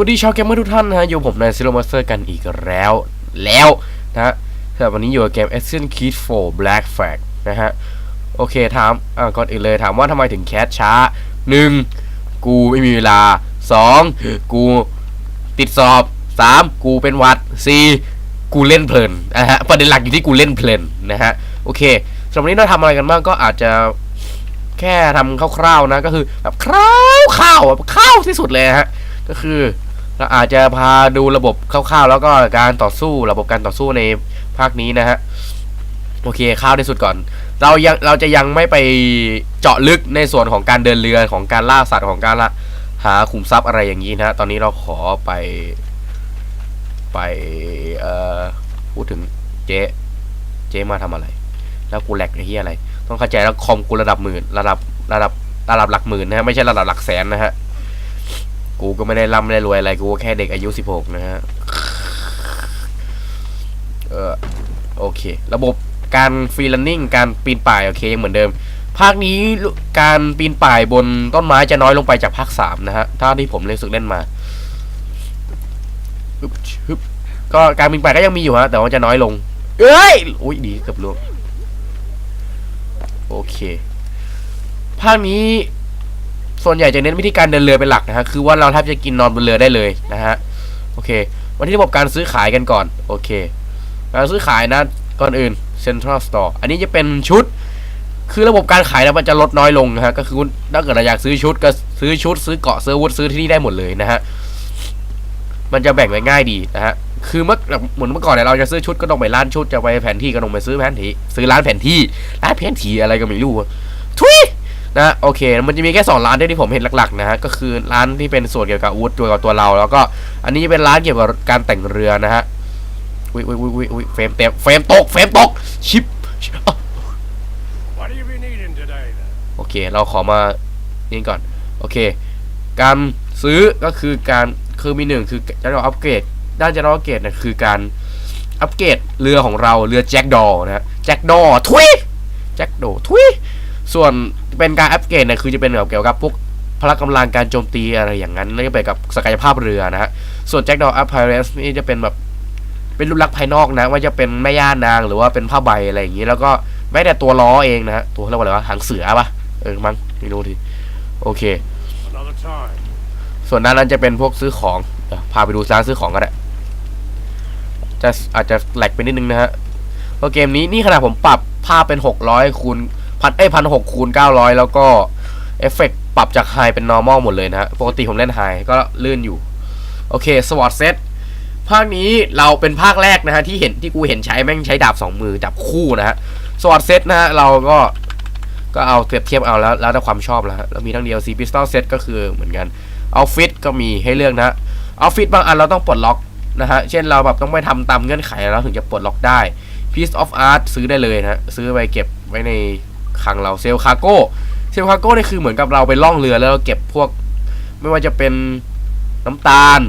สวัสดีชาวเกมเมอร์ทุกท่านนะฮะอยู่ผมนายซิโรมาสเตอร์กันอีกแล้ว แล้วนะฮะสำหรับวันนี้อยู่กับเกม Action Kid 4 Black Flag นะฮะ โอเคถามอ่าก่อนอื่นเลยถามว่าทำไมถึงแคสช้า 1. กูไม่มีเวลา 2. กูติดสอบ 3. กูเป็นวัด 4. กูเล่นเพลินนะฮะประเด็นหลักอยู่ที่กูเล่นเพลินนะฮะ โอเคสำหรับวันนี้เราทำอะไรกันบ้างก็อาจจะแค่ทำคร่าวๆนะก็คือแบบคร่าวข้าวแบบข้าวที่สุดเลยฮะก็คือ เราอาจจะพาดูระบบคร่าวๆ แล้วก็การต่อสู้ระบบการต่อสู้ในภาคนี้นะฮะโอเคข้าวที่สุดก่อน เรายังเราจะยังไม่ไปเจาะลึกในส่วนของการเดินเรือของการล่าสัตว์ของการละหาขุมทรัพย์อะไรอย่างนี้นะฮะตอนนี้เราขอไปไปเอ่อพูดถึงเจ๊เจ๊มาทำอะไร แล้วกูแหลกไอ้เหี้ยอะไร ต้องเข้าใจแล้วคอมกูระดับหมื่นระดับระดับระดับหลักหมื่นนะฮะไม่ใช่ระดับหลักแสนนะฮะ กูก็ไม่ได้ร่ำไม่ได้รวยอะไรกูแค่เด็กอายุ16นะฮะเออโอเค ระบบการฟรีล r น n ิ n งการปีนป่ายโอเคยังเหมือนเดิม ภาคนี้การปีนป่ายบนต้นไม้จะน้อยลงไปจากภาค3นะฮะถ้าที่ผมเล่นสึกเล่นมาฮึบฮึบก็การปีนป่ายก็ยังมีอยู่ฮะแต่ว่าจะน้อยลง เอ้ยอุ้ยดีเกือบล่วงโอเค ภาคนี้ ส่วนใหญ่จะเน้นวิธีการเดินเรือเป็นหลักนะฮะคือว่าเราแทบจะกินนอนบนเรือได้เลยนะฮะโอเค วันที่ระบบการซื้อขายกันก่อนโอเค การซื้อขายนะก่อนอื่น Central Store อันนี้จะเป็นชุด คือระบบการขายนะมันจะลดน้อยลงนะฮะก็คือถ้าเกิดเราอยากซื้อชุดก็ซื้อชุด ซื้อเกาะซื้อวุธซื้อที่นี่ได้หมดเลยนะฮะมันจะแบ่งไว้ง่ายดีนะฮะคือเมื่อเหมือนเมื่อก่อนเนี่ยเราจะซื้อชุดก็ต้องไปร้านชุดจะไปแผนที่ก็ต้องไปซื้อแผนที่ ซื้อร้านแผนที่ร้านแผนที่อะไรก็ไม่รู้ทุย นะโอเค มันจะมีแค่สองร้านด้วยที่ผมเห็นหลักๆนะฮะก็คือร้านที่เป็นส่วนเกี่ยวกับอาวุธตัวกับตัวเรา แล้วก็อันนี้เป็นร้านเกี่ยวกับการแต่งเรือนะฮะอุ้ยอุ้ยอุ้ยอุ้ยอุ้ยเฟรมเต็มเฟรมตกเฟรมตกชิปชิปอะ What have you been eating today, then? โอเค เราขอมานี่ก่อน โอเค การซื้อก็คือการคือมีหนึ่งคือจะเราอัปเกรดด้านจะเราอัปเกรดเนี่ยคือการอัปเกรดเรือของเราเรือแจ็คดอนะฮะแจ็คดอทุยแจ็คโดทุย ส่วนเป็นการอัปเกรดเนี่ยคือจะเป็นเกี่ยวกับพวกพละกำลังการโจมตีอะไรอย่างนั้นแล้วก็ไปกับศักยภาพเรือนะฮะส่วนแจ็คดออัพไพเรสนี่จะเป็นแบบเป็นรูปลักษณ์ภายนอกนะ ว่าจะเป็นแม่ย่านางหรือว่าเป็นผ้าใบอะไรอย่างนี้ แล้วก็แม้แต่ตัวล้อเองนะฮะตัวเรียกว่าอะไรวะหางเสือปะเออมั้งไม่รู้ทีโอเค ส่วนด้านนั้นจะเป็นพวกซื้อของพาไปดูร้านซื้อของก็ได้จะอาจจะแหลกไปนิดนึงนะฮะเพราะเกมนี้นี่ขนาดผมปรับภาพเป็น 600คูณ พันเอ้ยพันหกคูณ900แล้วก็เอฟเฟกปรับจากไฮเป็น normal หมดเลยนะฮะ ปกติผมเล่นไฮก็ลื่นอยู่ โอเคสวอตเซตภาคนี้เราเป็นภาคแรกนะฮะ ที่เห็นที่กูเห็นใช้แม่งใช้ดาบสองมือดาบคู่นะฮะสวอตเซตนะฮะ เราก็ก็เอาเปรียบเทียบเอาแล้วแล้วแต่ความชอบแล้วฮะแล้วมีทั้ง DLC Pistol Set ก็คือเหมือนกันออฟฟิศก็มีให้เลือกนะออฟฟิศบางอันเราต้องปลดล็อกนะฮะ เช่นเราแบบต้องไปทำตามเงื่อนไขแล้วถึงจะปลดล็อกได้ Piece of Art ซื้อได้เลยนะฮะซื้อไปเก็บไว้ใน คลังเราเซลคาโก้เซลคาโก้นี่คือเหมือนกับเราไปล่องเรือแล้วเราเก็บพวก ไม่ว่าจะเป็นน้ำตาล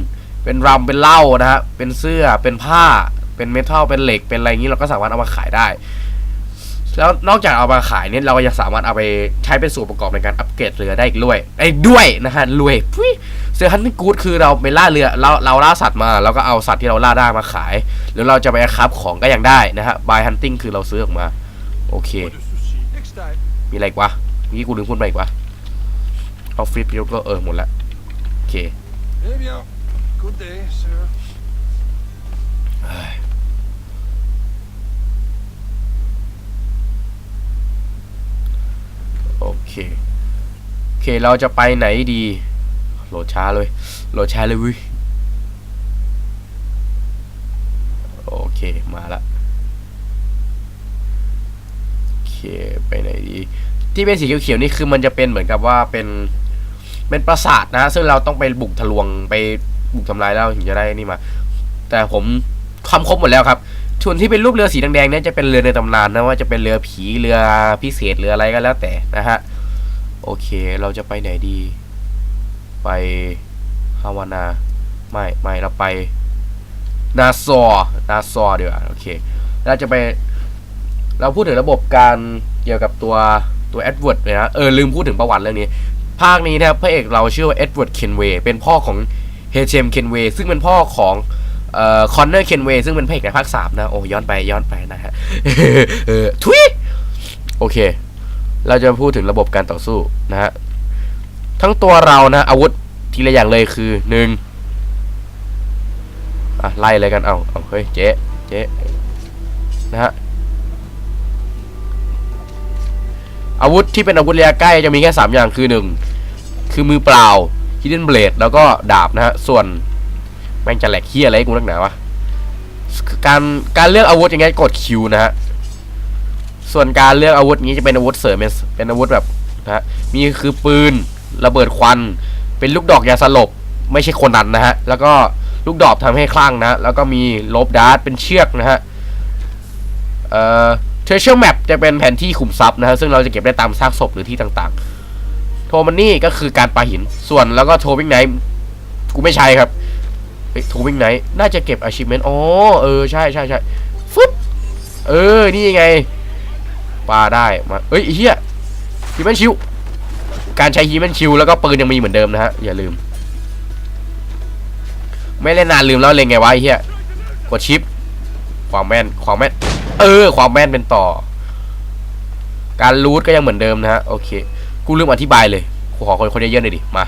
เป็นรัมเป็นเหล้านะฮะเป็นเสื้อเป็นผ้า เป็นเมทัลเป็นเหล็กเป็นอะไรอย่างนี้เราก็สามารถเอามาขายได้ แล้วนอกจากเอามาขายเนี่ยเราก็ยังสามารถเอาไปใช้เป็นส่วนประกอบในการอัปเกรดเรือได้อีกด้วยไอ้ด้วยนะฮะรวยพุ้ยเสือฮันนี่กูดคือเราไปล่าเรือเราเราล่าสัตว์มาแล้วก็เอาสัตว์ที่เราล่าได้มาขาย หรือเราจะไปคับของก็ยังได้นะฮะ by hunting คือเราซื้อออกมา โอเค มีอะไรอีกวะเมื่อกี้กูลืมพูดไปอีกวะออฟฟิศพิลก็เออหมดละโอเค Eh bien. Good day, sir. โอเค โอเค เราจะไปไหนดี โหลดช้าเลย โหลดช้าเลยเวิโอเค มาละ ไปไหนดีที่เป็นสีเขียวๆนี่คือมันจะเป็นเหมือนกับว่าเป็นเป็นปราสาทนะ ซึ่งเราต้องไปบุกทะลวงไปบุกทำลายแล้วถึงจะได้นี่มา แต่ผมคำครบหมดแล้วครับส่วนที่เป็นรูปเรือสีแดงๆเนี่ยจะเป็นเรือในตำนานนะว่าจะเป็นเรือผีเรือพิเศษเรืออะไรก็แล้วแต่นะฮะโอเคเราจะไปไหนดี ไปฮาวานาไม่ไม่เราไปนาซอนาซอร์ดีกว่าโอเคเราจะไป เราพูดถึงระบบการเกี่ยวกับตัวตัวเอ็ดเวิร์ดเลยนะเออลืมพูดถึงประวัติเรื่องนี้ ภาคนี้นะครับพระเอกเราชื่อว่าเอ็ดเวิร์ดเคนเวย์เป็นพ่อของเฮเชมเคนเวย์ซึ่งเป็นพ่อของเอ่อคอนเนอร์เคนเวย์ซึ่งเป็นพระเอกในภาคสามนะ โอ้ย้อนไปย้อนไปนะฮะเออทุยโอเค เราจะพูดถึงระบบการต่อสู้นะฮะทั้งตัวเรานะ อาวุธทีละอย่างเลยคือหนึ่งอะไล่เลยกันเอาเอาเฮ้ยเจ๊เจ๊นะฮะ อาวุธที่เป็นอาวุธระยะใกล้จะมีแค่ 3 อย่างคือ 1 คือมือเปล่า hidden blade แล้วก็ดาบนะฮะ ส่วนแม่งจะแหลกเฮียอะไรกูนักหนาวะการการเลือกอาวุธอย่างเงี้ยกด Q นะฮะ ส่วนการเลือกอาวุธนี้จะเป็นอาวุธเสริมเป็นอาวุธแบบนะฮะมีคือปืนระเบิดควัน เป็นลูกดอกยาสลบไม่ใช่คนนั้นนะฮะ แล้วก็ลูกดอกทำให้คลั่งนะ แล้วก็มีลบดาร์ตเป็นเชือกนะฮะ เอ่อ treasure map จะเป็นแผนที่ขุมทรัพย์นะฮะซึ่งเราจะเก็บได้ตามซากศพหรือที่ต่างๆ โทมันนี่ก็คือการปาหินส่วนแล้วก็โทวิ่งไนท์กูไม่ใช่ครับโทวิ่งไนท์น่าจะเก็บ achievement อ๋อเออใช่ใช่ใช่ฟึ๊บเออ นี่ไงปาได้มาเอ้ยเฮียฮีแมนชิวการใช้ฮีแมนชิวแล้วก็ปืนยังมีเหมือนเดิมนะฮะ อย่าลืม ไม่เล่นนานลืมแล้วเลยไงวะเฮียกดชิป ความแม่น ความแม่น เออ ความแม่นเป็นต่อ การรูทก็ยังเหมือนเดิมนะฮะ โอเค กูลืมอธิบายเลยกูขอคนคนเยอะๆหน่อยดิ มา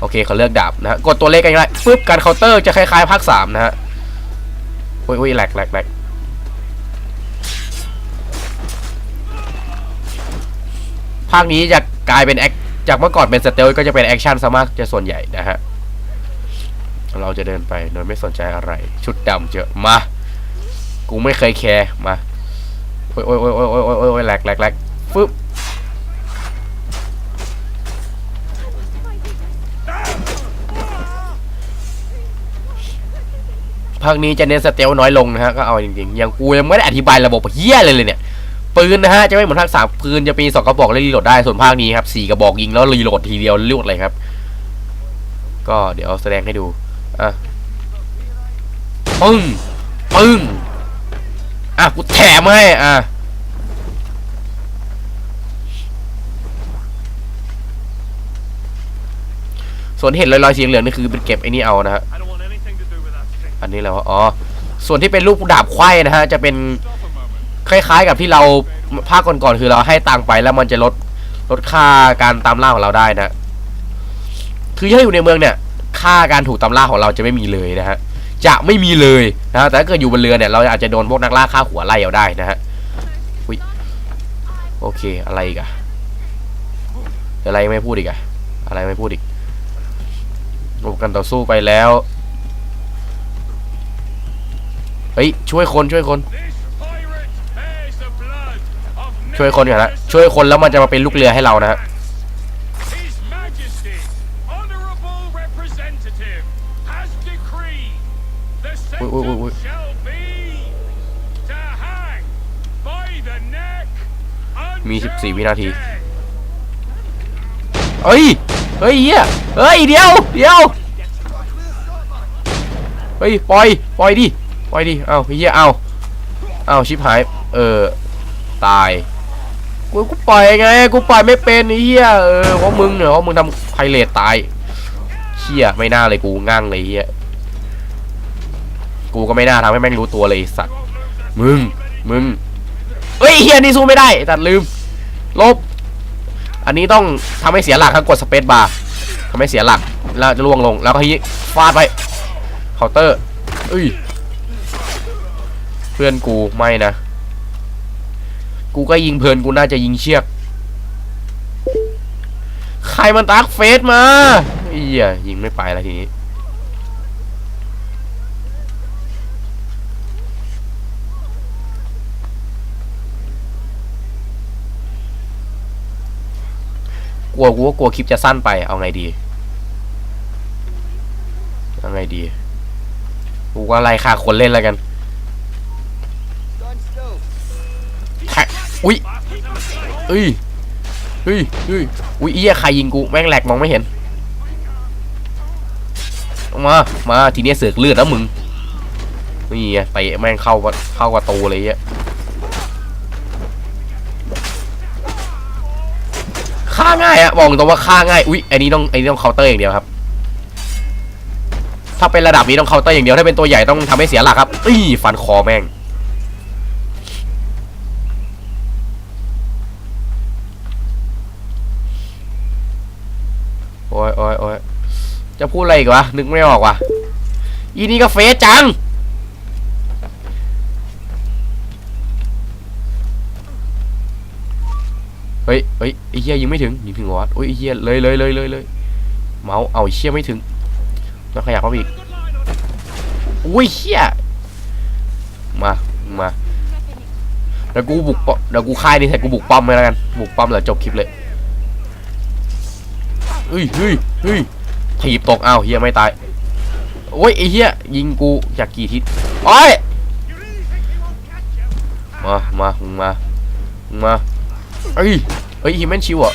โอเคเขาเลือกดาบนะฮะ กดตัวเลขกันได้ปุ๊บ การเคาน์เตอร์จะคล้ายๆภาคสามนะฮะอุ้ยอุ้ยแหลกแหลกแหลกภาคนี้จะกลายเป็นแอค จากเมื่อก่อนเป็นสเตลก็จะเป็นแอคชั่นซะมากจะส่วนใหญ่นะฮะ เราจะเดินไปโดยไม่สนใจอะไร ชุดดำเจอมา กูไม่เคยแคร์มาโอ้ยโอ้ยโอ้ยโอ้ยโอ้ยโอ้ยโอ้ยแหลกแหลกแหลกฟึบภาคนี้จะเน้นสเตลน้อยลงนะฮะก็เอาจริงๆอย่างกูยังไม่ได้อธิบายระบบเฮี้ยเลยเลยเนี่ยปืนนะฮะจะไม่เหมือนภาคสามปืนจะมีสองกระบอกแล้วรีโหลดได้ส่วนภาคนี้ครับสี่กระบอกยิงแล้วรีโหลดทีเดียวรวดเลยครับ ก็เดี๋ยวแสดงให้ดูอะปึ้งปึ้ง อะกูแถมให้อะส่วนที่เห็นลอยๆสีเหลืองนี่คือเป็นเก็บไอ้นี่เอานะฮะอันนี้แล้วอ๋อส่วนที่เป็นลูกดาบไขว้นะฮะจะเป็นคล้าย ๆ กับที่เราภาคก่อนๆคือเราให้ตังไปแล้วมันจะลดลดค่าการตามล่าของเราได้นะ คือถ้าอยู่ในเมืองเนี่ย ค่าการถูกตามล่าของเราจะไม่มีเลยนะฮะ จะไม่มีเลยนะแต่ถ้าเกิดอยู่บนเรือเนี่ยเราอาจจะโดนพวกนักล่าฆ่าหัวไล่เอาได้นะฮะอุยโอเคอะไรอีกอะอะไรไม่พูดอีกอะอะไรไม่พูดอีกรบกันต่อสู้ไปแล้วเฮ้ยช่วยคนช่วยคน ช่วยคนก่อนนะช่วยคนแล้วมันจะมาเป็นลูกเรือให้เรานะฮะ the Wait, wait, wait, sentence wait. shall be to hang by the neck มี until 14วินาที death. เฮ้ย เฮ้ยเฮียเฮ้ย เดี๋ยว เดี๋ยว เฮ้ย ปล่อย ปล่อยดิ ปล่อยดิ เอ้าเฮียเอ้าเอ้าชิบหาย เออ ตาย กูกูปล่อยไง กูปล่อยไม่เป็นไอ้เฮียเออเพราะมึงเนี่ยเพราะมึงทำไพเรตตายเฮียไม่น่าเลยกูงั่งเลยเฮีย กูก็ไม่น่าทำให้แม่งรู้ตัวเลยสัตว์ มึง มึงเฮ้ยเฮียนี่สู้ไม่ได้ตัดลืม ลบ อันนี้ต้องทำให้เสียหลักครับกดสเปซบาร์ทำให้เสียหลัก แล้วจะล่วงลง แล้วก็ฮีฟาดไปเคาน์เตอร์เอ้ย เพื่อนกูไม่นะ กูก็ยิงเพลินกูน่าจะยิงเชือก ใครมันตักเฟสมาเอียยิงไม่ไปแล้วทีนี้ กลัวกูว่ากลัวคลิปจะสั้นไปเอาไงดีเอาไงดีกูก็ไล่ฆ่าคนเล่นแล้วกันแทกอุ้ยเอ้ยเฮ้ยเฮ้ยอุ้ยเอี้ยใครยิงกูแม่งแหลกมองไม่เห็นมา มาทีเนี้ยเสือกเลือดแล้วมึงนี่ไงเตะแม่งเข้าเข้าประตูเลยเงี้ ง่ายอะบอกตรงว่าฆ่าง่ายอุ๊ยอันนี้ต้องอันนี้ต้องเคาน์เตอร์อย่างเดียวครับ ถ้าเป็นระดับนี้ต้องเคาน์เตอร์อย่างเดียวถ้าเป็นตัวใหญ่ต้องทำให้เสียหลักครับอี้ฟันคอแม่งโอ้ยโอ้ยโอ้ยจะพูดอะไรอีกวะนึกไม่ออกวะอีนี่ก็เฟซจัง เฮ้ยเฮ้ยไอ้เหี้ยยิงไม่ถึงยิงถึงวะโอ้ยไอ้เหี้ยเลยเลยเลยเลยเลยเมาเอาเชี่ยไม่ถึงต้องขยับเข้าไปอีกอุ้ยเหี้ยมามาเดี๋ยวกูบุกเดี๋ยวกูค่ายนี่เสร็จกูบุกป้อมไปแล้วกันบุกป้อมแล้วจบคลิปเลยเฮ้ยเฮ้ยเฮ้ยถีบตกอ้าวเฮียไม่ตายโอ้ยไอ้เหี้ยยิงกูจากกี่ทิศโอ้ยมามามึงมามึงมา เอ้ยเฮ้ยฮิมแมนชิวอะ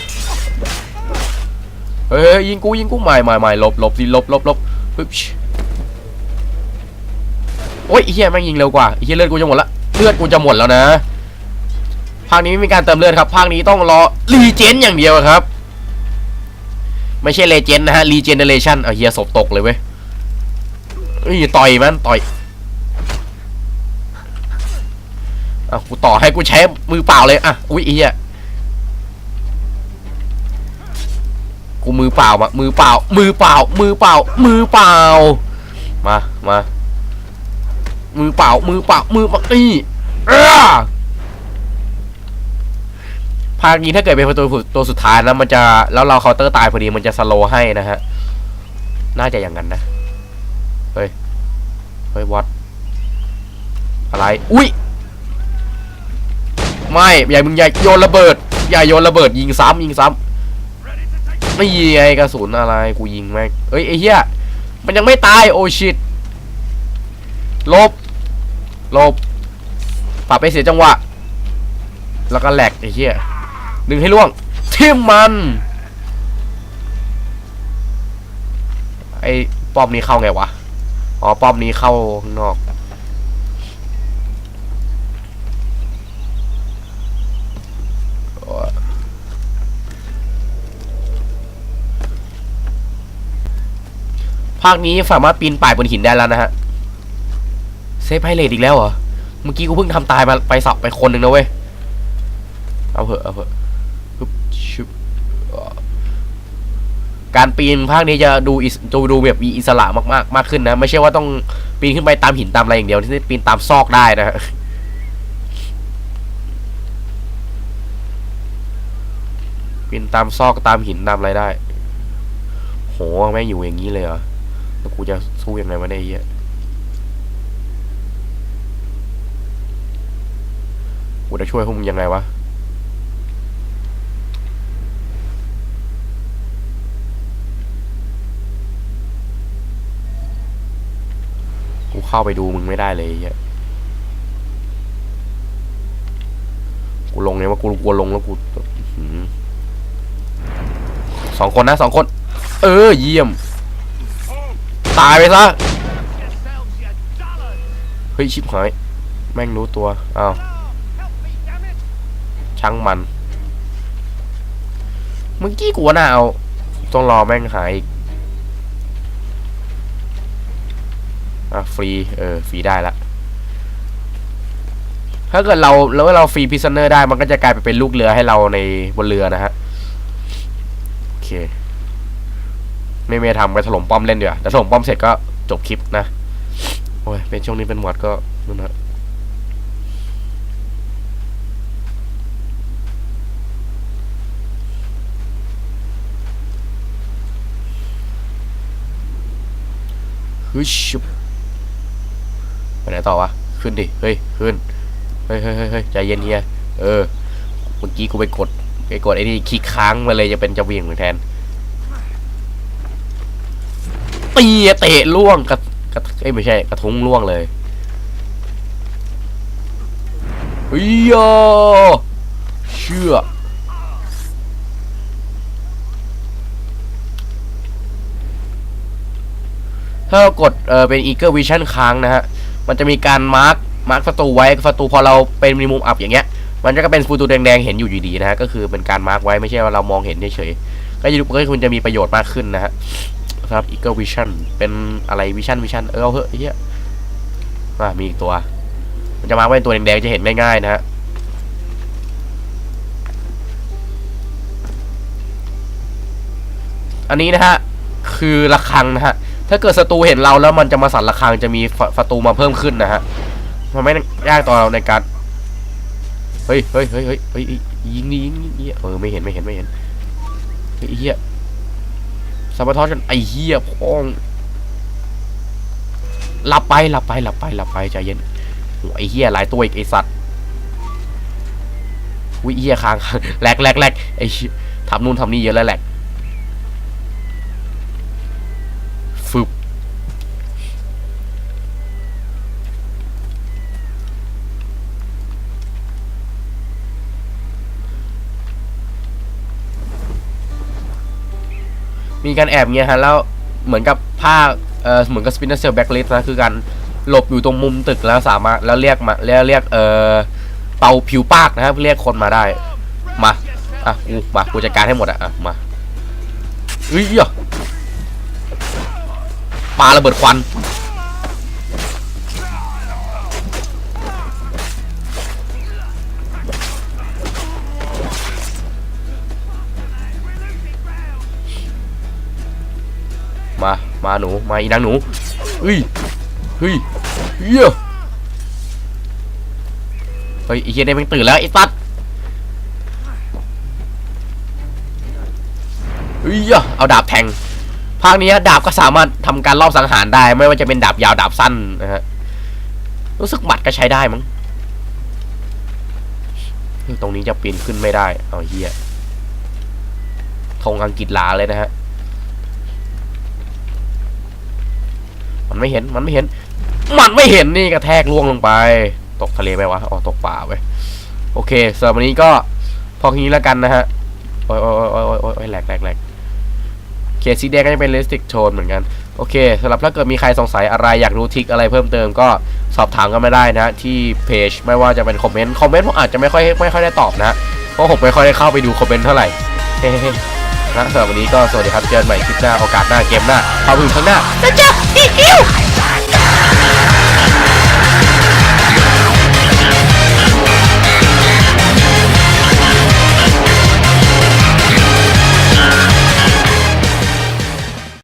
เฮ้ยยิงกูยิงกูใหม่ใหม่ใหม่หลบหลบสิหลบหลบหลบปึ๊บโอ้ยเฮียแม่งยิงเร็วกว่าเฮียเลือดกูจะหมดละเลือดกูจะหมดแล้วนะภาคนี้ไม่มีการเติมเลือดครับภาคนี้ต้องรอรีเจนอย่างเดียวครับ ไม่ใช่เลเจนนะฮะรีเจนเนเรชั่นเอาเฮียศพตกเลยเว้ยเอ้ยต่อยมันต่อยอะกูต่อให้กูใช้มือเปล่าเลยอะอุ้ยเหี้ย กูมือเปล่ามามือเปล่า มือเปล่า มือเปล่า มือเปล่า มามามือเปล่า มือเปล่า มือเปล่านี่เออภาคนี้ถ้าเกิดเป็นประตูตัวสุดท้ายแล้วมันจะแล้วเราเคาน์เตอร์ตายพอดีมันจะสโลให้นะฮะ น่าจะอย่างนั้นนะ เฮ้ย เฮ้ยวัดอะไร อุ้ย ไม่ อย่ามึงอย่าโยนระเบิด อย่าโยนระเบิดยิงซ้ำยิงซ้ำ ไม่ยิงไงกระสุนอะไรกูยิงแม่งเอ้ยไอ้เหี้ยมันยังไม่ตายโอชิตลบลบปรับไปเสียจังหวะ แล้วก็แหลกไอ้เหี้ยดึงให้ล่วงทิมมันไอ้ป้อมนี้เข้าไงวะอ๋อป้อมนี้เข้าข้างนอก ภาคนี้สามารถปีนป่ายบนหินได้แล้วนะฮะ เซฟไพเรตอีกแล้วเหรอ เมื่อกี้กูเพิ่งทำตายมาไปสับไปคนหนึ่งนะเว้ย เอาเหอะเอาเหอะชุบการปีนภาคนี้จะดูอิสจะดูแบบมีอิสระมากๆ มากขึ้นนะ ไม่ใช่ว่าต้องปีนขึ้นไปตามหินตามอะไรอย่างเดียวที่ปีนตามซอกได้นะฮะปีนตามซอกตามหินตามอะไรได้ โหแม่งอยู่อย่างนี้เลยเหรอ แล้วกูจะสู้ยังไงวะเนี่ยเหี้ยกูจะช่วยพวกมึงยังไงวะกูเข้าไปดูมึงไม่ได้เลยไอ้เหี้ยกูลงเนี่ยว่ากูกลัวลงแล้วกูสองคนนะสองคน เออ เยี่ยม ตายไปซะ เฮ้ย ชิบหาย แม่งรู้ตัว อ้าว ช่างมัน เมื่อกี้กูว่าน่าเอา ต้องรอแม่งหายอีก อะ ฟรี เออ ฟรีได้ละ ถ้าเกิดเราแล้วเราฟรีพิซเนอร์ได้ มันก็จะกลายไปเป็นลูกเรือให้เราในบนเรือนะฮะ โอเค ไม่เมทำไปถล่มป้อมเล่นเดี๋ยวแต่ถล่มป้อมเสร็จก็จบคลิปนะโอ้ยเป็นช่วงนี้เป็นหวัดก็นั่นนะฮึชุบไปไหนต่อวะ ขึ้นดิ เฮ้ย ขึ้น เฮ้ยเฮ้ยเฮ้ยใจเย็นเฮีย เออ เมื่อกี้กูไปกด ไปกดไอ้นี่คลิกค้างมาเลยจะเป็นจะเวียงเหมือนแทนีเตะล่วงกระกระเอ้ยไม่ใช่ กระทุ้งล่วงเลยอุ้ยเชื่อถ้าเรากดเออเป็น Eagle Vision ค้างนะฮะ มันจะมีการมาร์คมาร์คศัตรูไว้ศัตรูพอเราเป็นมีมุมอับอย่างเงี้ย มันก็เป็นศัตรูแดงๆ เห็นอยู่อยู่ดีนะฮะ ก็คือเป็นการมาร์คไว้ไม่ใช่ว่าเรามองเห็นเฉยๆ ก็จะดูก็คุณจะมีประโยชน์มากขึ้นนะฮะ สำหรับ Eagle Vision เป็นอะไร Vision Vision เออเอาเถอไอ้เหี้ยอะมีอีกตัว มันจะมาเป็นตัวแดงๆจะเห็นง่ายๆนะฮะอันนี้นะฮะคือระฆังนะฮะถ้าเกิดศัตรูเห็นเราแล้วมันจะมาสั่นระฆังจะมีฝศัตรูมาเพิ่มขึ้นนะฮะมันไม่ยากต่อเราในการเฮ้ยเฮ้ยเฮ้ยเฮ้ยยิงนี่ยิงนี่เออไม่เห็นไม่เห็นไม่เห็นเฮ้ยไอ้เฮีย สัมปทานกันไอ้เหี้ยพ้องหลับไปหลับไปหลับไปหลับไปใจเย็นไอ้เหี้ยหลายตัวอีกไอสัตว์วิเหี้ยค้างแหลกแหลกแหลกไอ้ทำนู่นทำนี่เยอะแล้วแหลก มีการแอบเงี้ยฮะแล้วเหมือนกับผ้าเออเหมือนกับสปินเนอร์เซลแบ็กลิสนะคือการหลบอยู่ตรงมุมตึกแล้วสามารถแล้วเรียกมาแล้วเรียกเออเป่าผิวปากนะครับเรียกคนมาได้มาอะกูมากูจัดการให้หมดอะอะมาเฮ้ยอะปาระเบิดควัน มามาหนูมาอีนางหนูเฮ้ยเฮ้ยเฮียเฮ้ยไอ้เฮียได้แม่งตื่นแล้วไอ้ตัดเฮ้ยเอาดาบแทงภาคนี้ดาบก็สามารถทำการรอบสังหารได้ ไม่ว่าจะเป็นดาบยาวดาบสั้นนะฮะรู้สึกหมัดก็ใช้ได้มั้งตรงนี้จะปีนขึ้นไม่ได้ เอาเฮียธงอังกฤษลาเลยนะฮะ มันไม่เห็นมันไม่เห็น มันไม่เห็นนี่กระแทกล่วงลงไป ตกทะเลไปวะอ๋อตกป่าไปโอเคสำหรับวันนี้ก็พอแค่นี้แล้วกันนะฮะโอ้ยโอ้ยโอ้ยโอ้ยโอ้ยแหลกแหลกแหลกเคสสีแดงก็จะเป็นเลสติกโทนเหมือนกัน โอเคสำหรับถ้าเกิดมีใครสงสัยอะไรอยากรู้ทิกอะไรเพิ่มเติมก็สอบถามกันมาได้นะ ที่เพจไม่ว่าจะเป็นคอมเมนต์คอมเมนต์ผมอาจจะไม่ค่อยไม่ค่อยได้ตอบนะเพราะผมไม่ค่อยได้เข้าไปดูคอมเมนต์เท่าไหร่ นะสำหรับวันนี้ก็สวัสดีครับเจอกันใหม่คลิปหน้าโอกาสหน้าเกมหน้าเอาไปถึงข้างหน้านะจ๊ะอิ๊ว